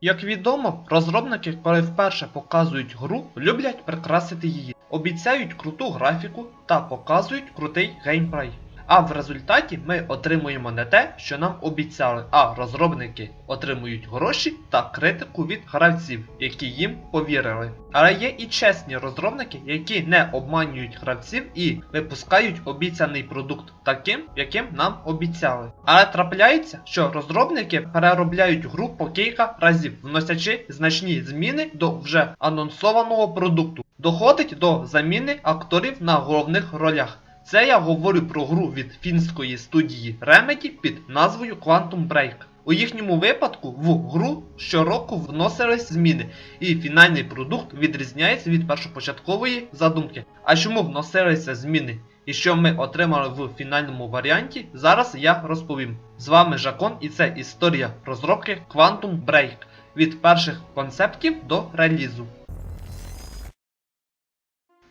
Як відомо, розробники, коли вперше показують гру, люблять прикрасити її, обіцяють круту графіку та показують крутий геймплей. А в результаті ми отримуємо не те, що нам обіцяли, а розробники отримують гроші та критику від гравців, які їм повірили. Але є і чесні розробники, які не обманюють гравців і випускають обіцяний продукт таким, яким нам обіцяли. Але трапляється, що розробники переробляють гру по кілька разів, вносячи значні зміни до вже анонсованого продукту. Доходить до заміни акторів на головних ролях. Це я говорю про гру від фінської студії Remedy під назвою Quantum Break. У їхньому випадку в гру щороку вносились зміни, і фінальний продукт відрізняється від першопочаткової задумки. А чому вносилися зміни? І що ми отримали в фінальному варіанті, зараз я розповім. З вами Жакон і це історія розробки Quantum Break від перших концептів до релізу.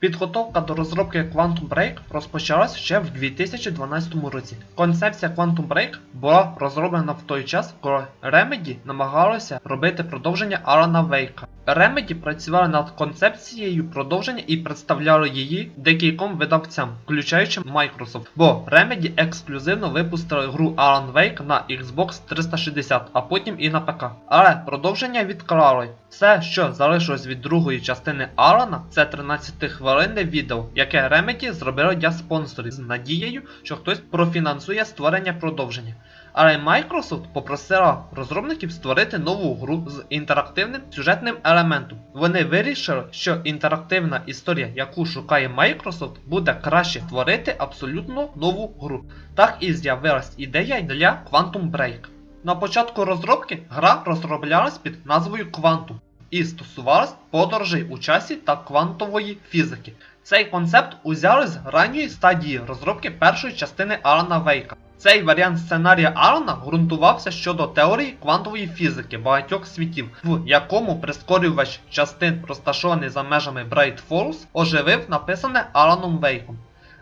Підготовка до розробки Quantum Break розпочалась ще в 2012 році. Концепція Quantum Break була розроблена в той час, коли Remedy намагалися робити продовження Алана Вейка. Remedy працювали над концепцією продовження і представляли її декільком видавцям, включаючи Microsoft. Бо Remedy ексклюзивно випустили гру Alan Wake на Xbox 360, а потім і на ПК. Але продовження відклали. Все, що залишилось від другої частини Алана, це 13 хвилинне відео, яке Remedy зробили для спонсорів з надією, що хтось профінансує створення продовження. Але Microsoft попросила розробників створити нову гру з інтерактивним сюжетним елементом. Вони вирішили, що інтерактивна історія, яку шукає Microsoft, буде краще створити абсолютно нову гру. Так і з'явилась ідея для Quantum Break. На початку розробки гра розроблялась під назвою Quantum і стосувалась подорожей у часі та квантової фізики. Цей концепт узяли з ранньої стадії розробки першої частини Алана Вейка. Цей варіант сценарія Алана ґрунтувався щодо теорії квантової фізики багатьох світів, в якому прискорювач частин, розташований за межами Bright Falls, оживив написане Аланом Вейком.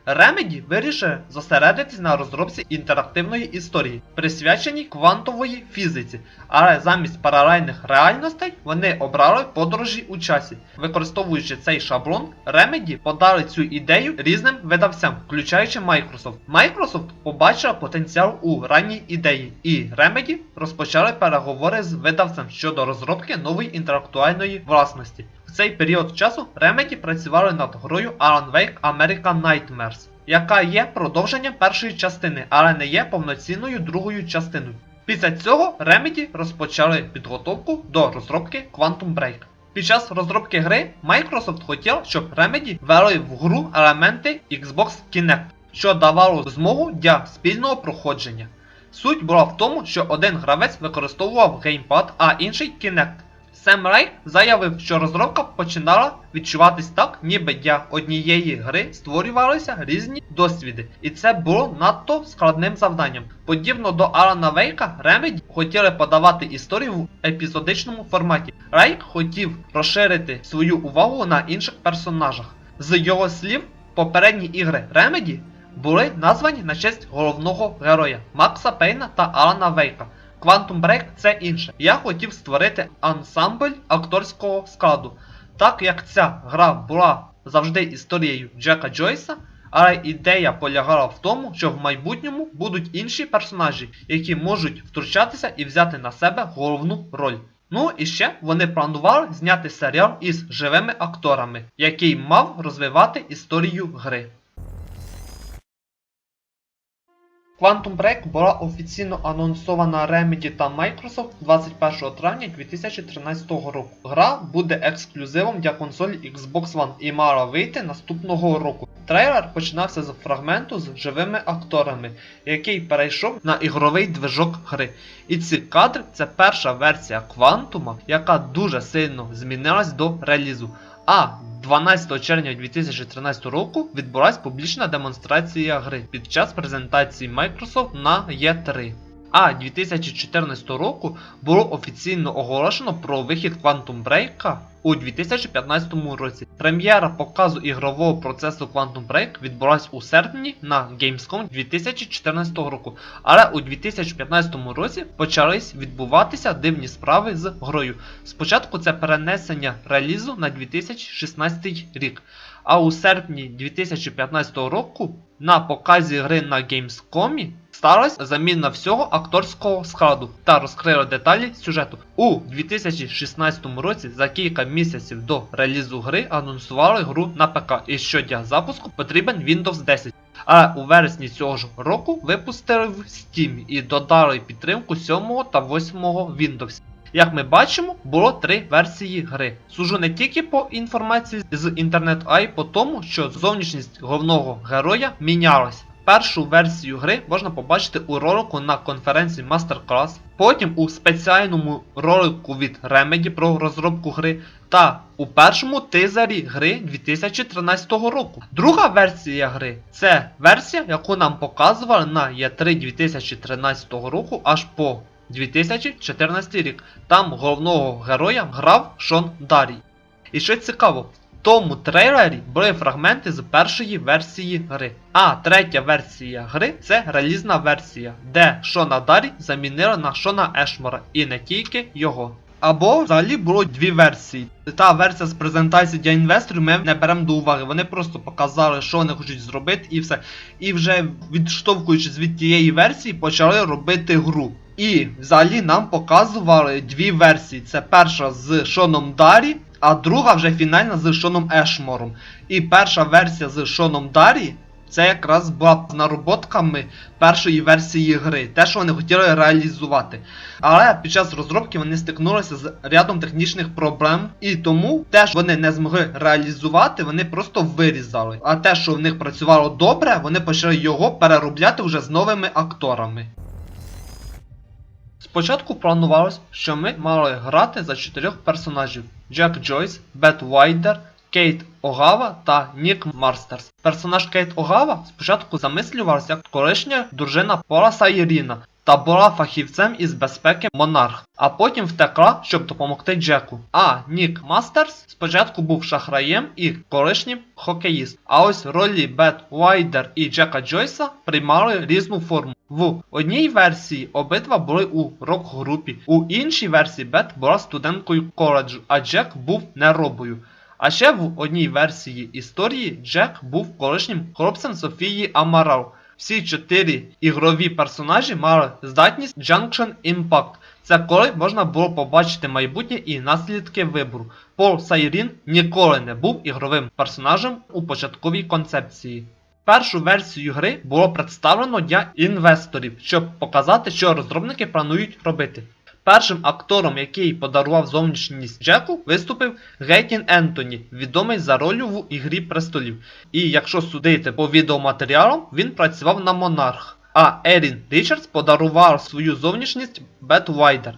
Remedy вирішили зосередитись на розробці інтерактивної історії, присвяченій квантової фізиці, але замість паралельних реальностей вони обрали подорожі у часі. Використовуючи цей шаблон, Remedy подали цю ідею різним видавцям, включаючи Microsoft. Microsoft побачила потенціал у ранній ідеї, і Remedy розпочали переговори з видавцем щодо розробки нової інтелектуальної власності. Цей період часу Remedy працювали над грою Alan Wake American Nightmares, яка є продовженням першої частини, але не є повноцінною другою частиною. Після цього Remedy розпочали підготовку до розробки Quantum Break. Під час розробки гри Microsoft хотів, щоб Remedy ввели в гру елементи Xbox Kinect, що давало змогу для спільного проходження. Суть була в тому, що один гравець використовував геймпад, а інший Kinect. Сем Райк заявив, що розробка починала відчуватись так, ніби для однієї гри створювалися різні досвіди, і це було надто складним завданням. Подібно до Алана Вейка, Remedy хотіли подавати історію в епізодичному форматі. Райк хотів розширити свою увагу на інших персонажах. З його слів, попередні ігри Remedy були названі на честь головного героя Макса Пейна та Алана Вейка. Quantum Break це інше. Я хотів створити ансамбль акторського складу. Так як ця гра була завжди історією Джека Джойса, але ідея полягала в тому, що в майбутньому будуть інші персонажі, які можуть втручатися і взяти на себе головну роль. Ну і ще вони планували зняти серіал із живими акторами, який мав розвивати історію гри. Quantum Break була офіційно анонсована Remedy та Microsoft 21 травня 2013 року. Гра буде ексклюзивом для консолі Xbox One і мала вийти наступного року. Трейлер починався з фрагменту з живими акторами, який перейшов на ігровий движок гри. І ці кадри це перша версія Квантума, яка дуже сильно змінилась до релізу. А 12 червня 2013 року відбулася публічна демонстрація гри під час презентації Microsoft на E3. А 2014 року було офіційно оголошено про вихід Quantum Break у 2015 році. Прем'єра показу ігрового процесу Quantum Break відбулась у серпні на Gamescom 2014 року. Але у 2015 році почались відбуватися дивні справи з грою. Спочатку це перенесення релізу на 2016 рік. А у серпні 2015 року на показі гри на Gamescom сталася заміна всього акторського складу та розкрили деталі сюжету. У 2016 році за кілька місяців до релізу гри анонсували гру на ПК, і що для запуску потрібен Windows 10. А у вересні цього ж року випустили в Steam і додали підтримку 7 та 8 Windows. Як ми бачимо, було три версії гри. Сужу не тільки по інформації з інтернету, а й по тому, що зовнішність головного героя мінялась. Першу версію гри можна побачити у ролику на конференції Masterclass, потім у спеціальному ролику від Remedy про розробку гри та у першому тизері гри 2013 року. Друга версія гри це версія, яку нам показували на E3 2013 року аж по 2014 рік. Там головного героя грав Шон Дарій. І що цікаво, тому трейлері були фрагменти з першої версії гри. А третя версія гри це релізна версія, де Шона Дарі замінили на Шона Ешмора і не тільки його. Або взагалі було дві версії. Та версія з презентації для інвесторів ми не беремо до уваги. Вони просто показали, що вони хочуть зробити, і все. І вже відштовхуючись від тієї версії, почали робити гру. І взагалі нам показували дві версії. Це перша з Шоном Дарі, а друга вже фінальна з Шоном Ешмором. І перша версія з Шоном Дарі. Це якраз була з нароботками першої версії гри, те, що вони хотіли реалізувати. Але під час розробки вони стикнулися з рядом технічних проблем, і тому те, що вони не змогли реалізувати, вони просто вирізали. А те, що в них працювало добре, вони почали його переробляти вже з новими акторами. Спочатку планувалось, що ми мали грати за чотирьох персонажів: Джек Джойс, Бет Вайдер, Кейт Огава та Нік Марстерс. Персонаж Кейт Огава спочатку замислювався як колишня дружина Пола Сайріна та була фахівцем із безпеки Монарх, а потім втекла, щоб допомогти Джеку. А Нік Мастерс спочатку був шахраєм і колишнім хокеїст. А ось ролі Бет Вайдер і Джека Джойса приймали різну форму. В одній версії обидва були у рок-групі, у іншій версії Бет була студенткою коледжу, а Джек був неробою. А ще в одній версії історії Джек був колишнім хлопцем Софії Амарал. Всі чотири ігрові персонажі мали здатність Junction Impact. Це коли можна було побачити майбутнє і наслідки вибору. Пол Сайрін ніколи не був ігровим персонажем у початковій концепції. Першу версію гри було представлено для інвесторів, щоб показати, що розробники планують робити. Першим актором, який подарував зовнішність Джеку, виступив Гейтін Ентоні, відомий за ролью в Ігрі престолів. І якщо судити по відеоматеріалам, він працював на Монарх. А Ерін Річардс подарував свою зовнішність Бет Вайдер.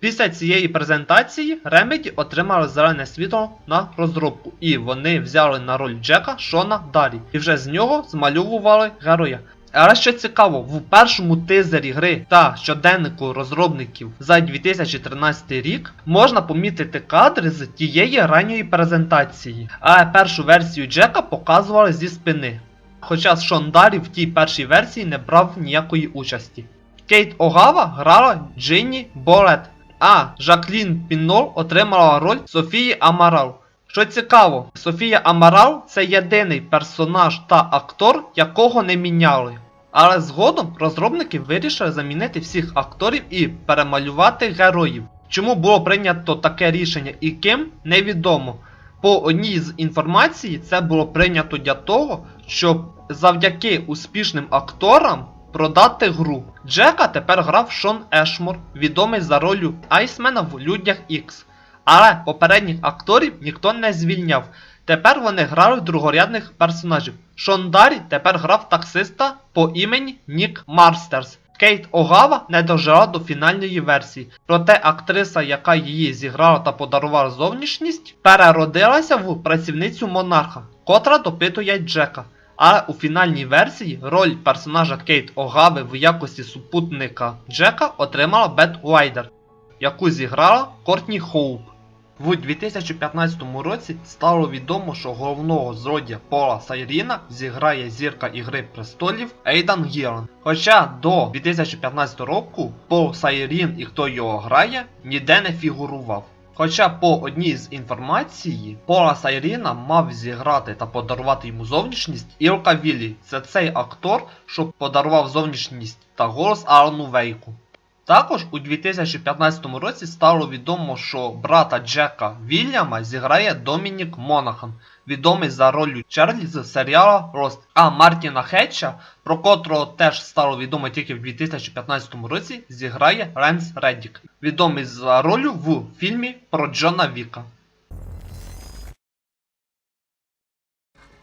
Після цієї презентації Remedy отримали зелене світло на розробку, і вони взяли на роль Джека Шона Дарі, і вже з нього змальовували героя. Але що цікаво, в першому тизері гри та щоденнику розробників за 2013 рік можна помітити кадри з тієї ранньої презентації, а першу версію Джека показували зі спини. Хоча Шон Дарі в тій першій версії не брав ніякої участі. Кейт Огава грала Джинні Болет, а Жаклін Піннол отримала роль Софії Амарал. Що цікаво, Софія Амарал це єдиний персонаж та актор, якого не міняли. Але згодом розробники вирішили замінити всіх акторів і перемалювати героїв. Чому було прийнято таке рішення і ким, невідомо. По одній з інформацій це було прийнято для того, щоб завдяки успішним акторам продати гру. Джека тепер грав Шон Ешмор, відомий за ролью Айсмена в Людях Ікс. Але попередніх акторів ніхто не звільняв. Тепер вони грали другорядних персонажів. Шон Дарі тепер грав таксиста по імені Нік Марстерс. Кейт Огава не дожила до фінальної версії, проте актриса, яка її зіграла та подарувала зовнішність, переродилася в працівницю монарха, котра допитує Джека. Але у фінальній версії роль персонажа Кейт Огави в якості супутника Джека отримала Бет Уайдер, яку зіграла Кортні Хоуп. В 2015 році стало відомо, що головного злодія Пола Сайріна зіграє зірка Ігри престолів Ейдан Гілан. Хоча до 2015 року Пол Сайрін і хто його грає ніде не фігурував. Хоча по одній з інформації Пола Сайріна мав зіграти та подарувати йому зовнішність Ілка Віллі. Це цей актор, що подарував зовнішність та голос Алану Вейку. Також у 2015 році стало відомо, що брата Джека Вільяма зіграє Домінік Монахан, відомий за ролью Чарлі з серіала Рост. А Мартіна Хетча, про котрого теж стало відомо тільки в 2015 році, зіграє Ренс Реддік, відомий за ролью в фільмі про Джона Віка.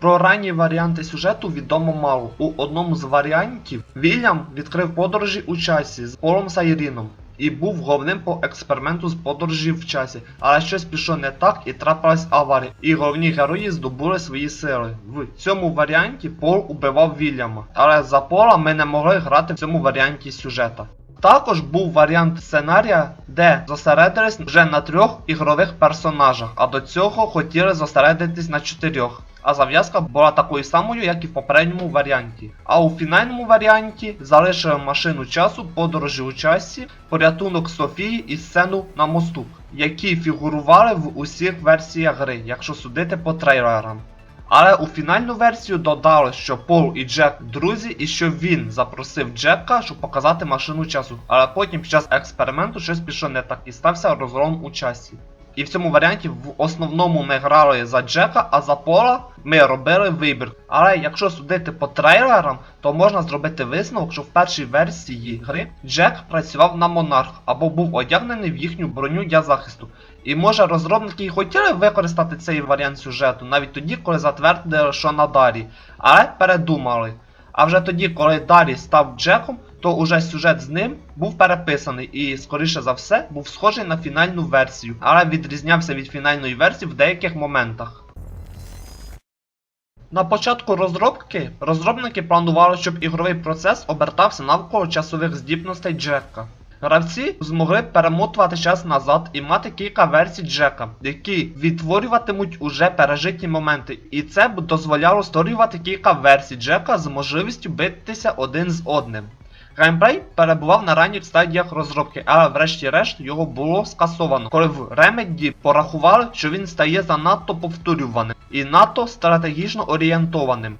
Про ранні варіанти сюжету відомо мало. У одному з варіантів Вільям відкрив подорожі у часі з Полом Сайріном і був головним по експерименту з подорожі в часі, але щось пішло не так і трапилась аварія, і головні герої здобули свої сили. В цьому варіанті Пол убивав Вільяма, але за Пола ми не могли грати в цьому варіанті сюжета. Також був варіант сценарія, де зосередились вже на трьох ігрових персонажах, а до цього хотіли зосередитись на чотирьох. А зав'язка була такою самою, як і в попередньому варіанті. А у фінальному варіанті залишили машину часу, подорожі у часі, порятунок Софії і сцену на мосту, які фігурували в усіх версіях гри, якщо судити по трейлерам. Але у фінальну версію додали, що Пол і Джек друзі, і що він запросив Джека, щоб показати машину часу. Але потім під час експерименту щось пішло не так і стався розлом у часі. І в цьому варіанті в основному ми грали за Джека, а за Пола ми робили вибір. Але якщо судити по трейлерам, то можна зробити висновок, що в першій версії гри Джек працював на монарх або був одягнений в їхню броню для захисту. І може розробники і хотіли використати цей варіант сюжету навіть тоді, коли затвердили, що на Дарі, але передумали. А вже тоді, коли Дарі став Джеком, то уже сюжет з ним був переписаний і, скоріше за все, був схожий на фінальну версію, але відрізнявся від фінальної версії в деяких моментах. На початку розробки розробники планували, щоб ігровий процес обертався навколо часових здібностей Джека. Гравці змогли перемотувати час назад і мати кілька версій Джека, які відтворюватимуть уже пережиті моменти, і це дозволяло створювати кілька версій Джека з можливістю битися один з одним. Геймплей перебував на ранніх стадіях розробки, але врешті-решт його було скасовано, коли в Remedy порахували, що він стає занадто повторюваним і надто стратегічно орієнтованим.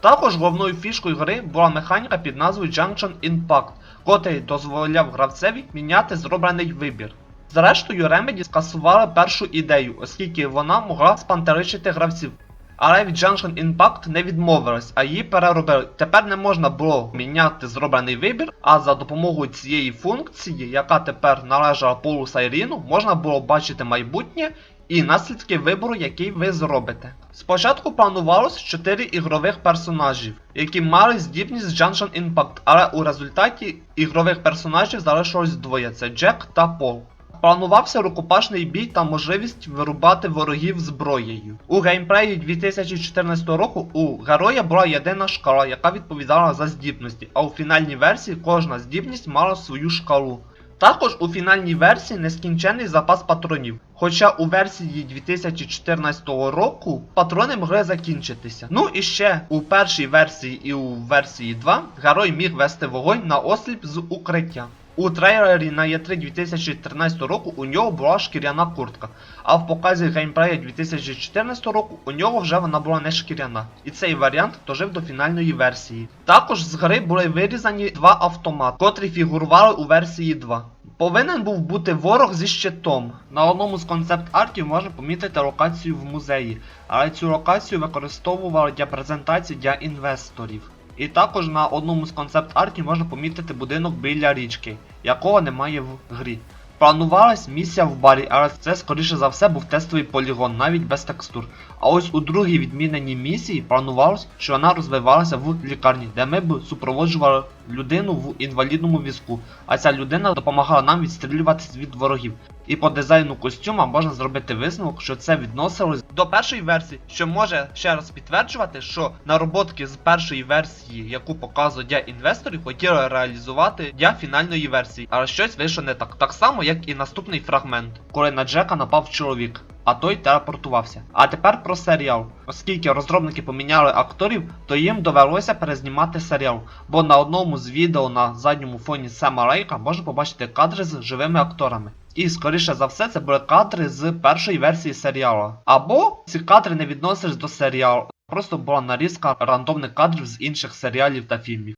Також головною фішкою гри була механіка під назвою Junction Impact, котрий дозволяв гравцеві міняти зроблений вибір. Зрештою, Remedy скасували першу ідею, оскільки вона могла спантеричити гравців. Але від Junction Impact не відмовились, а її переробили. Тепер не можна було міняти зроблений вибір, а за допомогою цієї функції, яка тепер належала Полу Сайріну, можна було бачити майбутнє і наслідки вибору, який ви зробите. Спочатку планувалось 4 ігрових персонажів, які мали здібність Junction Impact, але у результаті ігрових персонажів залишилось двоє це Джек та Пол. Планувався рукопашний бій та можливість вирубати ворогів зброєю. У геймплеї 2014 року у героя була єдина шкала, яка відповідала за здібності, а у фінальній версії кожна здібність мала свою шкалу. Також у фінальній версії нескінчений запас патронів. Хоча у версії 2014 року патрони могли закінчитися. Ну і ще у першій версії і у версії 2 герой міг вести вогонь на осліп з укриття. У трейлері на E3 2013 року у нього була шкіряна куртка, а в показі геймплея 2014 року у нього вже вона була не шкіряна. І цей варіант дожив до фінальної версії. Також з гри були вирізані два автомати, котрі фігурували у версії 2. Повинен був бути ворог зі щитом. На одному з концепт-артів можна помітити локацію в музеї, але цю локацію використовували для презентації для інвесторів. І також на одному з концепт-артів можна помітити будинок біля річки, якого немає в грі. Планувалась місія в барі, але це скоріше за все був тестовий полігон, навіть без текстур. А ось у другій відміненій місії планувалось, що вона розвивалася в лікарні, де ми б супроводжували людину в інвалідному візку, а ця людина допомагала нам відстрілюватись від ворогів. І по дизайну костюма можна зробити висновок, що це відносилось до першої версії, що може ще раз підтверджувати, що нароботки з першої версії, яку показує для інвесторів, хотіли реалізувати для фінальної версії, але щось вийшло не так. Так само, як і наступний фрагмент, коли на Джека напав чоловік. А той телепортувався. А тепер про серіал. Оскільки розробники поміняли акторів, то їм довелося перезнімати серіал. Бо на одному з відео на задньому фоні Сема Рейка можна побачити кадри з живими акторами. І скоріше за все це були кадри з першої версії серіалу. Або ці кадри не відносились до серіалу. Просто була нарізка рандомних кадрів з інших серіалів та фільмів.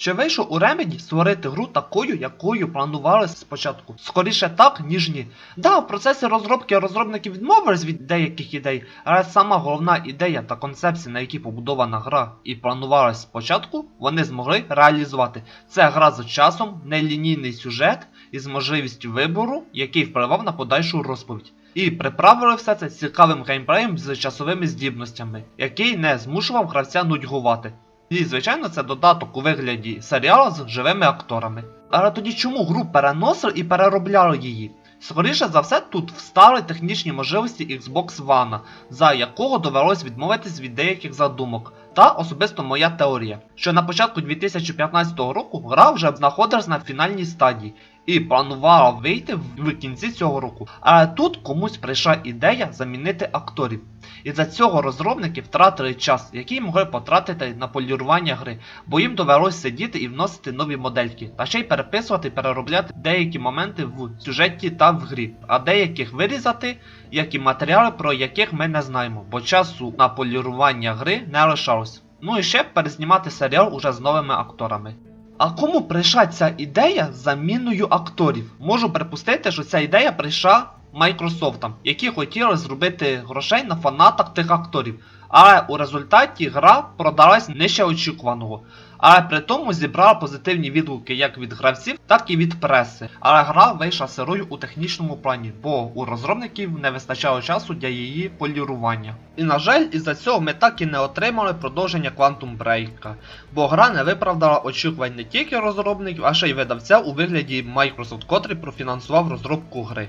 Чи вийшло у Remedy створити гру такою, якою планували спочатку? Скоріше так, ніж ні. Да, в процесі розробки розробники відмовились від деяких ідей, але сама головна ідея та концепція, на якій побудована гра і планувалась спочатку, вони змогли реалізувати. Це гра з часом, нелінійний сюжет із можливістю вибору, який впливав на подальшу розповідь. І приправили все це цікавим геймплеєм з часовими здібностями, який не змушував гравця нудьгувати. І, звичайно, це додаток у вигляді серіалу з живими акторами. Але тоді чому гру переносили і переробляли її? Скоріше за все, тут встали технічні можливості Xbox One, за якого довелось відмовитись від деяких задумок. Та особисто моя теорія, що на початку 2015 року гра вже знаходилась на фінальній стадії і планувала вийти в кінці цього року. Але тут комусь прийшла ідея замінити акторів. І за цього розробники втратили час, який могли потратити на полірування гри, бо їм довелось сидіти і вносити нові модельки, та ще й переписувати і переробляти деякі моменти в сюжеті та в грі, а деяких вирізати, як і матеріали, про яких ми не знаємо, бо часу на полірування гри не лишалось. Ну і ще перезнімати серіал уже з новими акторами. А кому прийшла ця ідея з заміною акторів? Можу припустити, що ця ідея прийшла Майкрософтам, які хотіли зробити грошей на фанатах тих акторів. Але у результаті гра продалась нижче очікуваного. Але при тому зібрала позитивні відгуки як від гравців, так і від преси. Але гра вийшла сирою у технічному плані, бо у розробників не вистачало часу для її полірування. І на жаль, із-за цього ми так і не отримали продовження Quantum Break, бо гра не виправдала очікувань не тільки розробників, а ще й видавця у вигляді Microsoft, котрий профінансував розробку гри.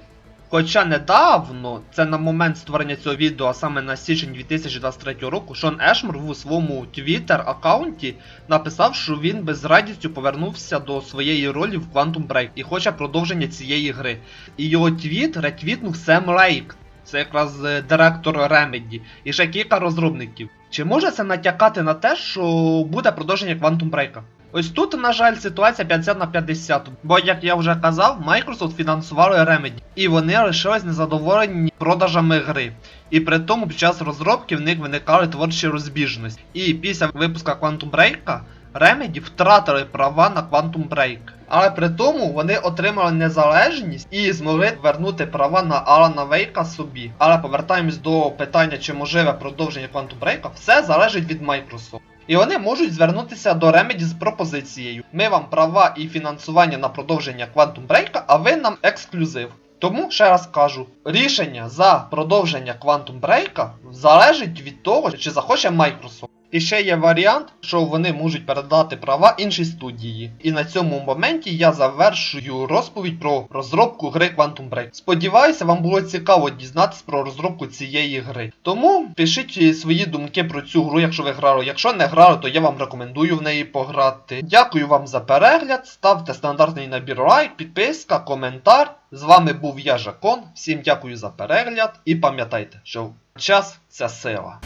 Хоча недавно, це на момент створення цього відео, а саме на січень 2023 року, Шон Ешмур у своєму Twitter аккаунті написав, що він би з радістю повернувся до своєї ролі в Quantum Break і хоче продовження цієї гри. І його твіт ретвітнув Сем Лейк, це якраз е, директор Remedy, і ще кілька розробників. Чи може це натякати на те, що буде продовження Quantum Break? Ось тут, на жаль, ситуація 50 на 50, бо, як я вже казав, Microsoft фінансували Remedy, і вони лишились незадоволені продажами гри. І при тому під час розробки в них виникали творчі розбіжності. І після випуска Quantum Break Remedy втратили права на Quantum Break. Але при тому вони отримали незалежність і змогли вернути права на Алана Вейка собі. Але повертаємось до питання, чи можливе продовження Quantum Break, все залежить від Microsoft. І вони можуть звернутися до Remedy з пропозицією. Ми вам права і фінансування на продовження Quantum Break, а ви нам ексклюзив. Тому ще раз кажу, рішення за продовження Quantum Break залежить від того, чи захоче Microsoft. І ще є варіант, що вони можуть передати права іншій студії. І на цьому моменті я завершую розповідь про розробку гри Quantum Break. Сподіваюся, вам було цікаво дізнатися про розробку цієї гри. Тому пишіть свої думки про цю гру, якщо ви грали. Якщо не грали, то я вам рекомендую в неї пограти. Дякую вам за перегляд. Ставте стандартний набір лайк, підписка, коментар. З вами був я Жакон. Всім дякую за перегляд і пам'ятайте, що час це сила.